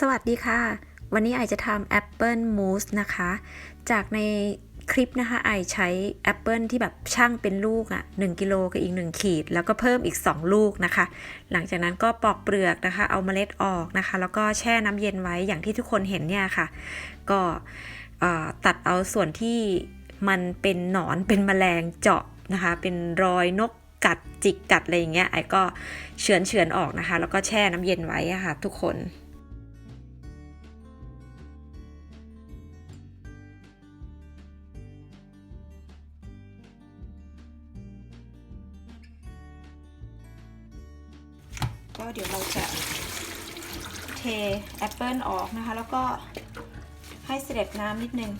สวัสดีค่ะ วันนี้ไอจะทำแอปเปิลมูสนะคะ จากในคลิปนะคะไอใช้แอปเปิลที่แบบช่างเป็นลูกอะ่ะ1กิโลกับอีก 1 ขีด แล้วก็เพิ่มอีก 2 ลูกนะคะ หลังจากนั้นก็ปอกเปลือกนะคะ เอาเมล็ดออกนะคะ แล้วก็แช่น้ำเย็นไว้อย่างที่ทุกคนเห็นเนี่ยค่ะ ก็ตัดเอาส่วนที่มันเป็นหนอนเป็นแมลงเจาะนะคะ เป็นรอยนกกัดจิกกัดอะไรอย่างเงี้ยไอก็เฉือนเฉือนออกนะคะ แล้วก็แช่น้ำเย็นไว้ะค่ะ ทุกคน ก็เดี๋ยวเราจะเทแอปเปิลออกนะคะ แล้วก็ให้เสด็จน้ำนิดนึง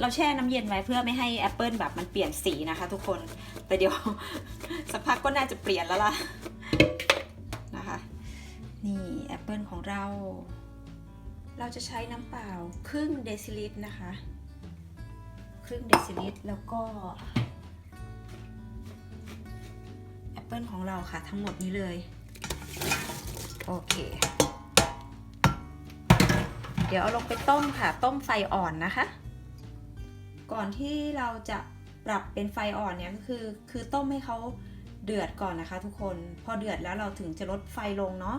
เราแช่น้ำเย็นไว้เพื่อไม่ให้แอปเปิลแบบมันเปลี่ยนสีนะคะทุกคน แต่เดี๋ยวสักพักก็น่าจะเปลี่ยนแล้วล่ะนะคะ นี่แอปเปิลของเรา เราจะใช้น้ำเปล่าครึ่งเดซิลิตรนะคะ ครึ่งเดซิลิตรแล้วก็ เปิลของเราค่ะ ทั้งหมดนี้เลย โอเค เดี๋ยวเอาลงไปต้มค่ะ ต้มไฟอ่อนนะคะ ก่อนที่เราจะปรับเป็นไฟอ่อนเนี่ยก็คือ คือต้มให้เขาเดือดก่อนนะคะ ทุกคน พอเดือดแล้วเราถึงจะลดไฟลงเนาะ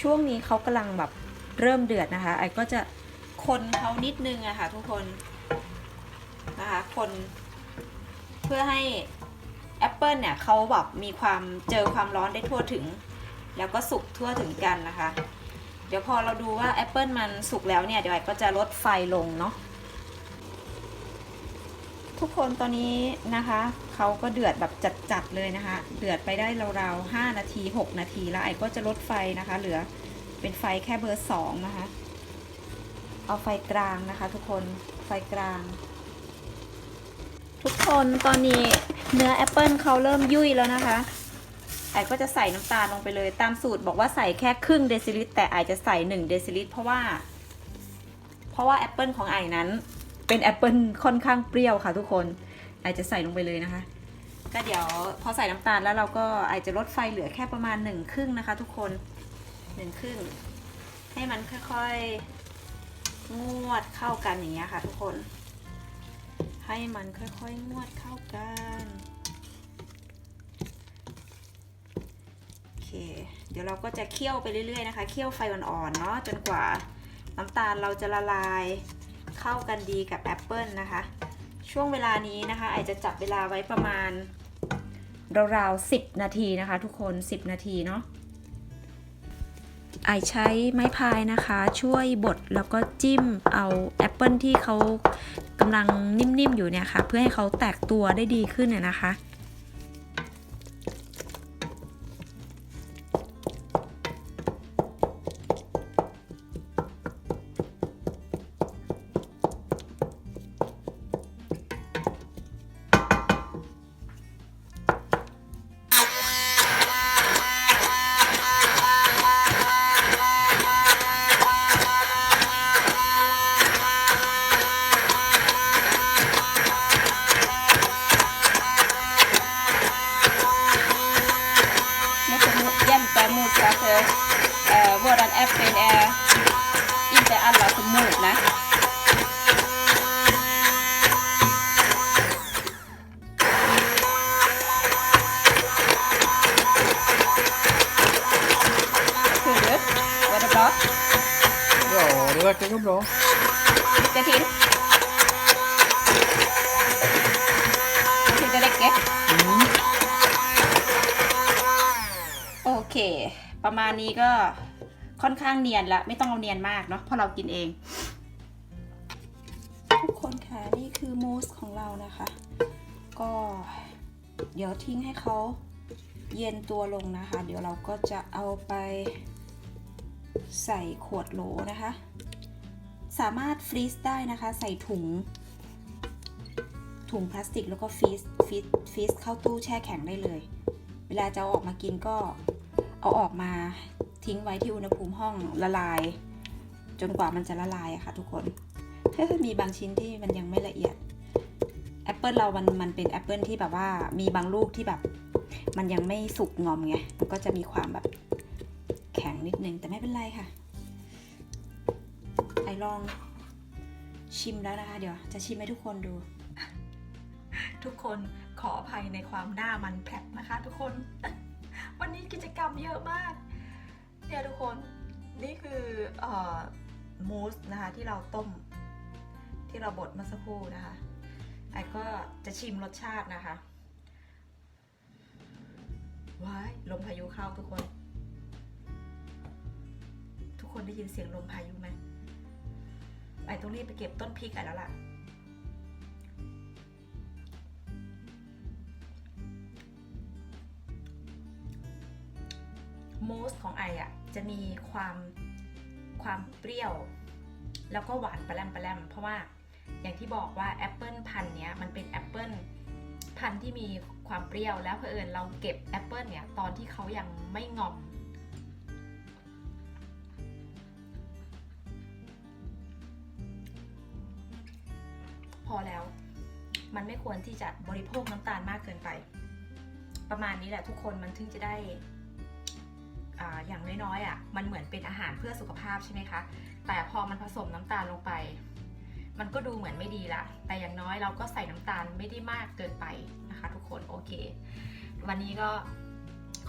ช่วงนี้เขากำลังแบบเริ่มเดือดนะคะ ไอ้ก็จะคนเขานิดนึงอะค่ะ ทุกคนนะคะ คนเพื่อให้ แอปเปิลเนี่ยเขาแบบมีความเจอความร้อนได้ทั่วถึง แล้วก็สุกทั่วถึงกันนะคะ เดี๋ยวพอเราดูว่าแอปเปิลมันสุกแล้วเนี่ยเดี๋ยวไอ้ก็จะลดไฟลงเนาะทุกคนตอนนี้นะคะเขาก็เดือดแบบจัดๆเลยนะคะ เดือดไปได้ราวๆ5นาที 6 นาทีแล้วไอ้ก็จะลดไฟนะคะ เหลือเป็นไฟแค่เบอร์2นะคะ เอาไฟกลางนะคะ ทุกคนไฟกลาง ทุกคนตอนนี้ เนื้อแอปเปิลเขาเริ่มยุ่ยแล้วนะคะไอ้ก็จะใส่น้ำตาลลงไปเลย ตามสูตรบอกว่าใส่แค่ครึ่งเดซิลิตรแต่ไอจะใส่1เดซิลิตรเพราะว่า เพราะว่าแอปเปิลของไอนั้น เป็นแอปเปิลค่อนข้างเปรี้ยวค่ะทุกคนไอจะใส่ลงไปเลยนะคะ ก็เดี๋ยวพอใส่น้ำตาลแล้วเราก็ไอจะลดไฟเหลือแค่ประมาณหนึ่งครึ่งนะคะ ทุกคนหนึ่งครึ่งให้มันค่อยๆงวดเข้ากันอย่างเงี้ยค่ะ ทุกคน ให้มันค่อยๆงวดเข้ากัน โอเค เดี๋ยวเราก็จะเคี่ยวไปเรื่อยๆนะคะ เคี่ยวไฟอ่อนๆเนาะจนกว่าน้ำตาลเราจะละลายเข้ากันดีกับแอปเปิลนะคะ ช่วงเวลานี้นะคะไอจะจับเวลาไว้ประมาณราวๆ10 นาทีนะคะ ทุกคน 10 นาทีเนาะ ไอใช้ไม้พายนะคะ ช่วยบดแล้วก็จิ้มเอาแอปเปิลที่เขากำลังนิ่มๆอยู่เนี่ยค่ะ เพื่อให้เขาแตกตัวได้ดีขึ้นน่ยนะคะ våran äpplen är inte alla som mogna. Hur är det? Var det bra? Ja, det verkar gå bra. Lite till? Jag tycker det räcker. Mm. โอเค ประมาณนี้ก็ ค่อนข้างเนียนละไม่ต้องเอาเนียนมากเนาะเพราะเรากินเอง ทุกคนค่ะนี่คือมูสของเรานะคะ ก็เดี๋ยวทิ้งให้เขาเย็นตัวลงนะคะ เดี๋ยวเราก็จะเอาไปใส่ขวดโหลนะคะ สามารถฟรีซได้นะคะ ใส่ถุง ถุงพลาสติกแล้วก็ฟรีซฟรีซฟรีซเข้าตู้แช่แข็งได้เลย เวลาจะเอาออกมากินก็เอาออกมา ทิ้งไว้ที่อุณหภูมิห้องละลาย จนกว่ามันจะละลายอะค่ะทุกคนมีบางชิ้นที่มันยังไม่ละเอียดแอปเปิลเรามันมันเป็นแอปเปิลที่แบบว่ามีบางลูกที่แบบ มันยังไม่สุกงอมไงมันก็จะมีความแบบแข็งนิดนึงแต่ไม่เป็นไรค่ะไอลองชิมแล้วนะคะเดี๋ยว จะชิมให้ทุกคนดู ทุกคนขออภัยในความหน้ามันแผลบนะคะ ทุกคน วันนี้กิจกรรมเยอะมาก เนี่ยทุกคนนี่คืออมูสนะคะที่เราต้ม ที่เราบดเมื่อสักครู่นะคะไอ้ก็จะชิมรสชาตินะคะว้ายลมพายุเข้าทุกคน ทุกคนได้ยินเสียงลมพายุไหมไอ้ต้องรีบไปเก็บต้นพริกไอ้แล้วล่ะ มูสของไออะจะมีความความเปรี้ยว แล้วก็หวานปลาแรมปแรมเพราะว่าอย่างที่บอกว่าแอปเปิลพันธุ์เนี้ยมันเป็นแอปเปิลพันธุ์ที่มีความเปรี้ยวแล้วเผอิญเราเก็บแอปเปิลเนี่ยตอนที่เขายังไม่งอมพอแล้ว มันไม่ควรที่จะบริโภคน้ำตาลมากเกินไป ประมาณนี้แหละทุกคนมันถึงจะได้ อย่างน้อยๆอะมันเหมือนเป็นอาหารเพื่อสุขภาพใช่ไหมคะแต่พอมันผสมน้ำตาลลงไป มันก็ดูเหมือนไม่ดีละแต่อย่างน้อยเราก็ใส่น้ำตาลไม่ได้มากเกินไปนะคะ ทุกคนโอเค วันนี้ก็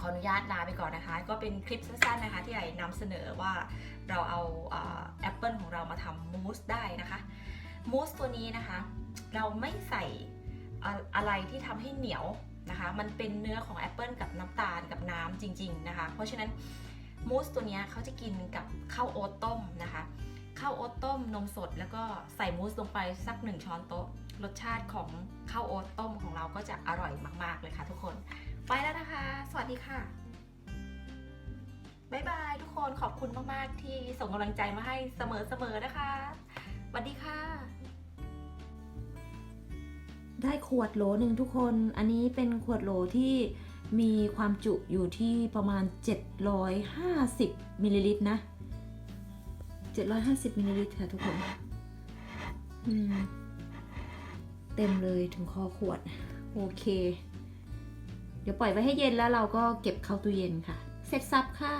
ขออนุญาตลาไปก่อนนะคะ ก็เป็นคลิปสั้นๆนะคะที่ไอ้นำเสนอว่าเราเอาแอปเปิลของเรามาทำมูสได้นะคะมูสตัวนี้นะคะ เราไม่ใส่อะไรที่ทำให้เหนียว นะคะ มันเป็นเนื้อของแอปเปิลกับน้ำตาลกับน้ำจริง ๆนะคะ เพราะฉะนั้นมูสตัวนี้เขาจะกินกับข้าวโอ๊ตต้มนะคะข้าวโอ๊ตต้มนมสด แล้วก็ใส่มูสลงไปสักหนึ่งช้อนโต๊ะ รสชาติของข้าวโอ๊ตต้มของเราก็จะอร่อยมาก ๆ เลยค่ะทุกคน ไปแล้วนะคะ สวัสดีค่ะบ๊ายบายทุกคนขอบคุณมาก ๆ ที่ส่งกำลังใจมาให้เสมอ ๆ นะคะสวัสดีค่ะ ได้ขวดโหลหนึ่งทุกคน อันนี้เป็นขวดโหลที่มีความจุอยู่ที่ประมาณ 750มิลลิลิตรนะ 750มิลลิลิตรค่ะทุกคนเต็มเลยถึงคอขวด โอเค เดี๋ยวปล่อยไว้ให้เย็นแล้วเราก็เก็บเข้าตู้เย็นค่ะ เสร็จสับค่ะ